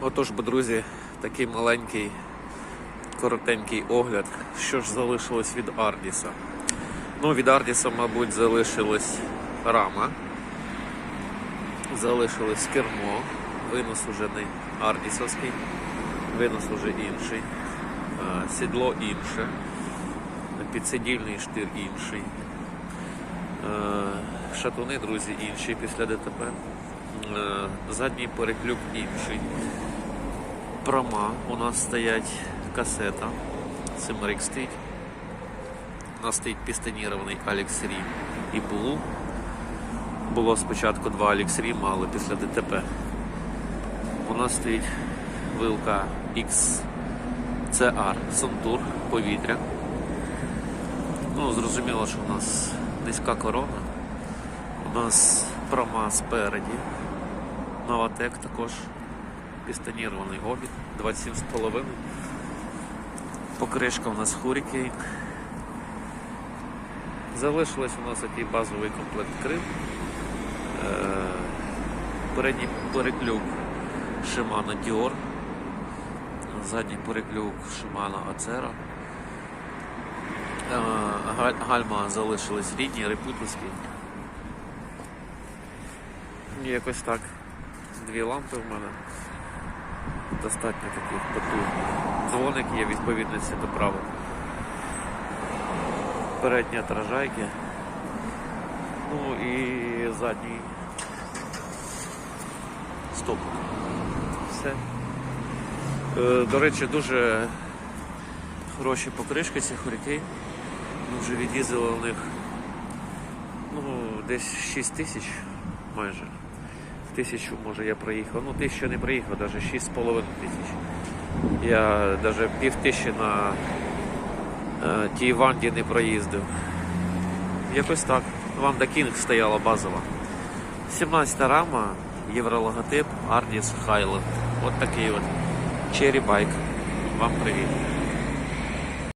Отож, бо, друзі, такий маленький, коротенький огляд. Що ж залишилось від Ардіса? Ну, від Ардіса, мабуть, залишилась рама, залишилось кермо, винос уже не Ардісовський, винос уже інший, сідло інше, підсидільний штир інший. Шатуни, друзі, інші після ДТП. Е, Задній переклюк інший. Прома у нас стоять касета. Симерик стоїть. У нас стоїть пістонірований Alex Rim і Blue. Було спочатку два Alex Rim, але після ДТП. У нас стоїть вилка XCR Suntour повітря. Ну, зрозуміло, що у нас низька корона. У нас прома спереді. Новатек також. Пістонірований обід 27,5. Покришка у нас Hurricane. Залишилось у нас такий базовий комплект крил. Е, Передній переклюк Shimano Dior. Задній переклюк Shimano Acera. Е, Гальма залишились рідні, репутовські. І Якось так. Дві лампи в мене. Достатньо таких потужних. Дзвоник є відповідності до правил. Передні отражайки. Ну і задній стоп. Все. Е, До речі, дуже хороші покришки ці хоріки. Ми вже від'їздили у них ну, десь 6 тисяч майже. Тисячу, може, я проїхав. Ну, тисячу не проїхав, навіть 6,5 тисяч. Я навіть пів тисячі на е, тій Ванді не проїздив. Якось так. Ванда Кінг стояла базова. 17 рама, єврологотип, Ardis Highland. От такий от. Bike. Вам привіт.